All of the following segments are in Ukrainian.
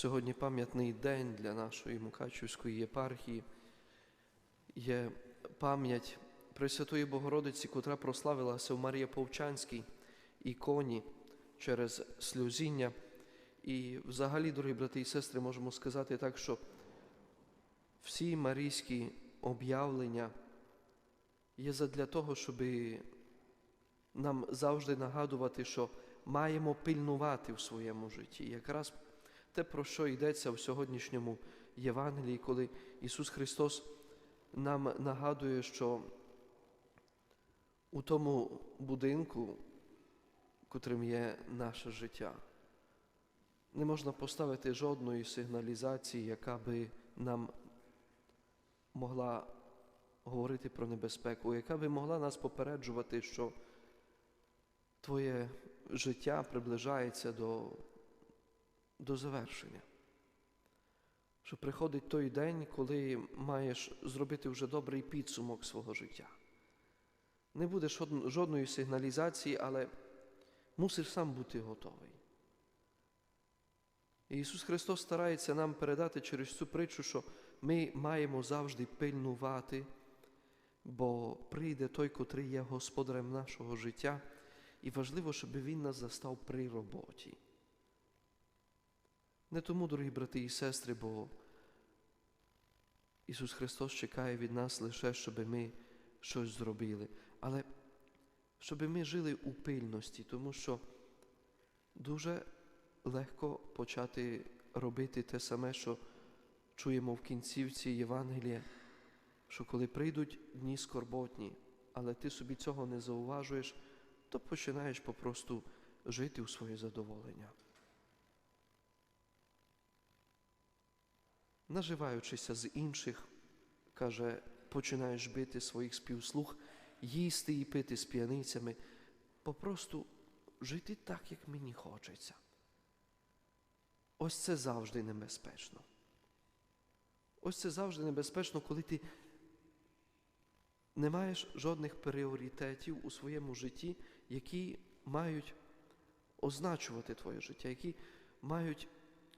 Сьогодні пам'ятний день для нашої Мукачівської єпархії. Є пам'ять Пресвятої Богородиці, котра прославилася в Марії Повчанській іконі через сльозіння. І взагалі, дорогі брати і сестри, можемо сказати так, що всі марійські об'явлення є задля того, щоб нам завжди нагадувати, що маємо пильнувати в своєму житті. Якраз те, про що йдеться в сьогоднішньому Євангелії, коли Ісус Христос нам нагадує, що у тому будинку, котрим є наше життя, не можна поставити жодної сигналізації, яка би нам могла говорити про небезпеку, яка би могла нас попереджувати, що твоє життя приближається до, до завершення. Що приходить той день, коли маєш зробити вже добрий підсумок свого життя. Не буде жодної сигналізації, але мусиш сам бути готовий. І Ісус Христос старається нам передати через цю притчу, що ми маємо завжди пильнувати, бо прийде той, котрий є господарем нашого життя, і важливо, щоб Він нас застав при роботі. Не тому, дорогі брати і сестри, бо Ісус Христос чекає від нас лише, щоб ми щось зробили, але щоб ми жили у пильності, тому що дуже легко почати робити те саме, що чуємо в кінцівці Євангелія, що коли прийдуть дні скорботні, але ти собі цього не зауважуєш, то починаєш попросту жити у своє задоволення. Наживаючися з інших, каже, починаєш бити своїх співслуг, їсти і пити з п'яницями, попросту жити так, як мені хочеться. Ось це завжди небезпечно. Ось це завжди небезпечно, коли ти не маєш жодних пріоритетів у своєму житті, які мають означувати твоє життя, які мають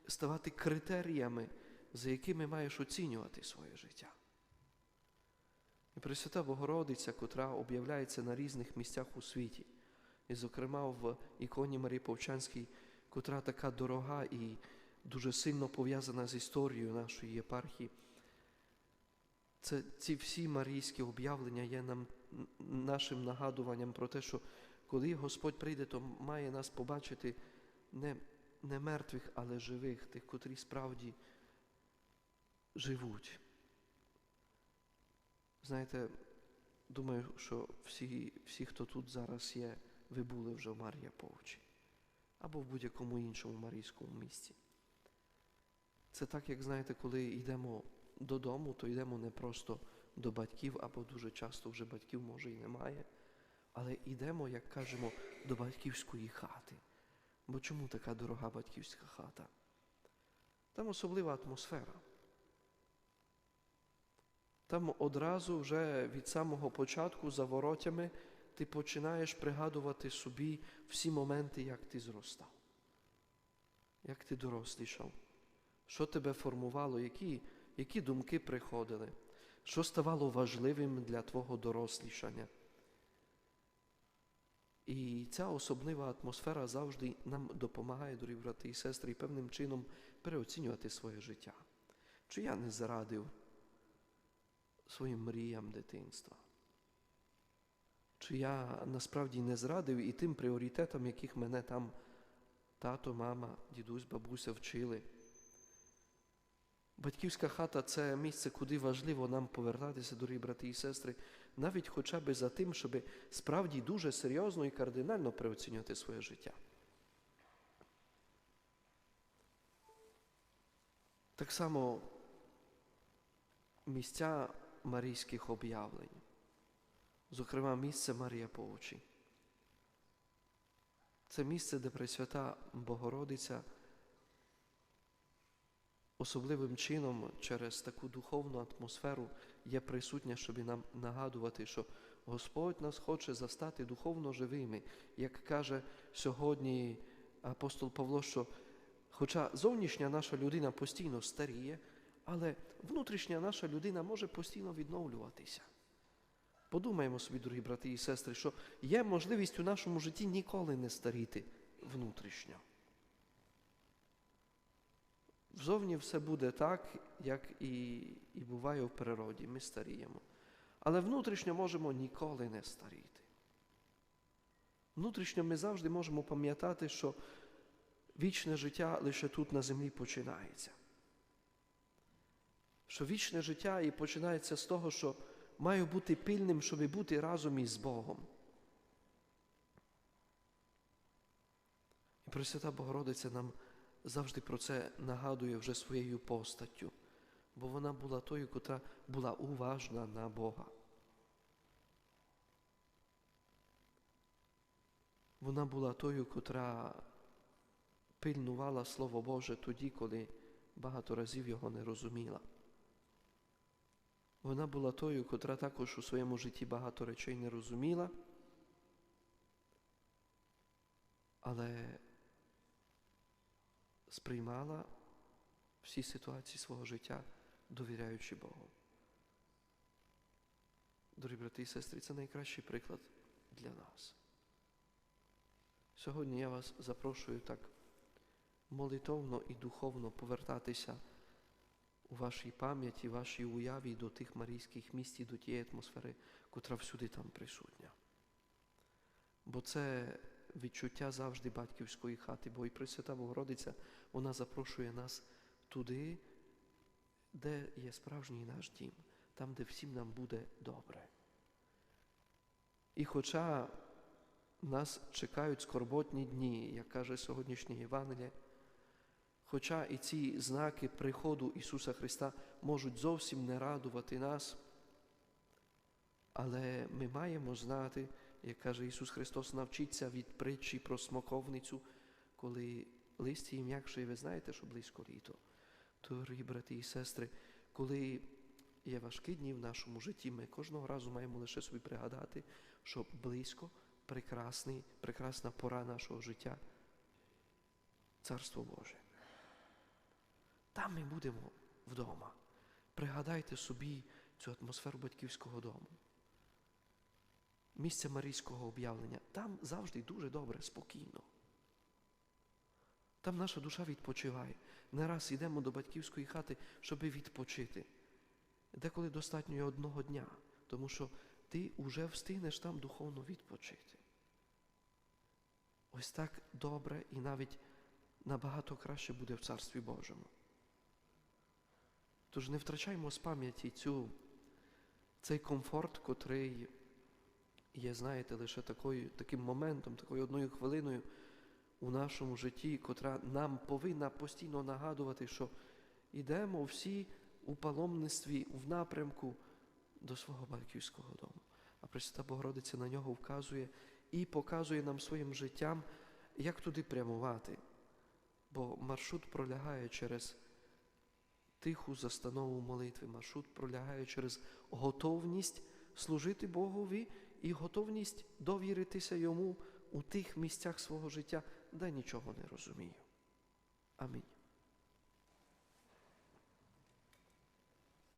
ставати критеріями, за якими маєш оцінювати своє життя. І Пресвята Богородиця, котра об'являється на різних місцях у світі, і, зокрема, в іконі Марії Повчанській, котра така дорога і дуже сильно пов'язана з історією нашої єпархії. Це ці всі марійські об'явлення є нам нашим нагадуванням про те, що коли Господь прийде, то має нас побачити не, не мертвих, але живих, тих, котрі справді живуть. Знаєте, думаю, що всі, всі, хто тут зараз є, ви були вже в Марія Повчі або в будь-якому іншому марійському місці. Це так, як знаєте, коли йдемо додому, то йдемо не просто до батьків, або дуже часто вже батьків може і немає, але йдемо, як кажемо, до батьківської хати. Бо чому така дорога батьківська хата? Там особлива атмосфера. Там одразу вже від самого початку за воротями ти починаєш пригадувати собі всі моменти, як ти зростав, як ти дорослішав, що тебе формувало, які, які думки приходили, що ставало важливим для твого дорослішання. І ця особлива атмосфера завжди нам допомагає, дорогі брати і сестри, певним чином переоцінювати своє життя. Чи я не зарадив своїм мріям дитинства? Чи я насправді не зрадив і тим пріоритетам, яких мене там тато, мама, дідусь, бабуся вчили? Батьківська хата це місце, куди важливо нам повертатися, дорогі брати і сестри, навіть хоча б за тим, щоб справді дуже серйозно і кардинально переоцінювати своє життя. Так само місця марійських об'явлень, зокрема, місце Марія Повчі. Це місце, де Пресвята Богородиця особливим чином через таку духовну атмосферу є присутня, щоб нам нагадувати, що Господь нас хоче застати духовно живими, як каже сьогодні апостол Павло, що Хоча зовнішня наша людина постійно старіє, але внутрішня наша людина може постійно відновлюватися. Подумаємо собі, дорогі брати і сестри, що є можливість у нашому житті ніколи не старіти внутрішньо. Взовні все буде так, як і, і буває в природі, ми старіємо. Але внутрішньо можемо ніколи не старіти. Внутрішньо ми завжди можемо пам'ятати, що вічне життя лише тут на землі починається. Що вічне життя і починається з того, що маю бути пильним, щоб бути разом із Богом. І Пресвята Богородиця нам завжди про це нагадує вже своєю постаттю, бо вона була тою, котра була уважна на Бога. Вона була тою, котра пильнувала Слово Боже тоді, коли багато разів його не розуміла. Вона була тою, котра також у своєму житті багато речей не розуміла, але сприймала всі ситуації свого життя, довіряючи Богу. Дорогі брати і сестри, це найкращий приклад для нас. Сьогодні я вас запрошую так молитовно і духовно повертатися у вашій пам'яті, вашій уяві до тих марійських місць і до тієї атмосфери, котра всюди там присутня. Бо це відчуття завжди батьківської хати, бо і Пресвята Богородиця, вона запрошує нас туди, де є справжній наш дім, там, де всім нам буде добре. І хоча нас чекають скорботні дні, як каже сьогоднішнє Євангеліє, Хоча і ці знаки приходу Ісуса Христа можуть зовсім не радувати нас, але ми маємо знати, як каже Ісус Христос, навчитися від притчі про смоковницю, коли листя і м'якше, ви знаєте, що близько літо. Дорогі брати і сестри, коли є важкі дні в нашому житті, ми кожного разу маємо лише собі пригадати, що близько прекрасний, прекрасна пора нашого життя Царство Боже. Там ми будемо вдома. Пригадайте собі цю атмосферу батьківського дому. Місце Марійського об'явлення. Там завжди дуже добре, спокійно. Там наша душа відпочиває. Не раз йдемо до батьківської хати, щоб відпочити. Деколи достатньо і одного дня, тому що ти вже встигнеш там духовно відпочити. Ось так добре і навіть набагато краще буде в Царстві Божому. Тож не втрачаймо з пам'яті цю, цей комфорт, котрий є, знаєте, лише такою, таким моментом, такою одною хвилиною у нашому житті, котра нам повинна постійно нагадувати, що йдемо всі у паломництві в напрямку до свого батьківського дому. А Пресвята Богородиця на нього вказує і показує нам своїм життям, як туди прямувати. Бо маршрут пролягає через тиху застанову молитви. Маршрут пролягає через готовність служити Богові і готовність довіритися Йому у тих місцях свого життя, де нічого не розумію. Амінь.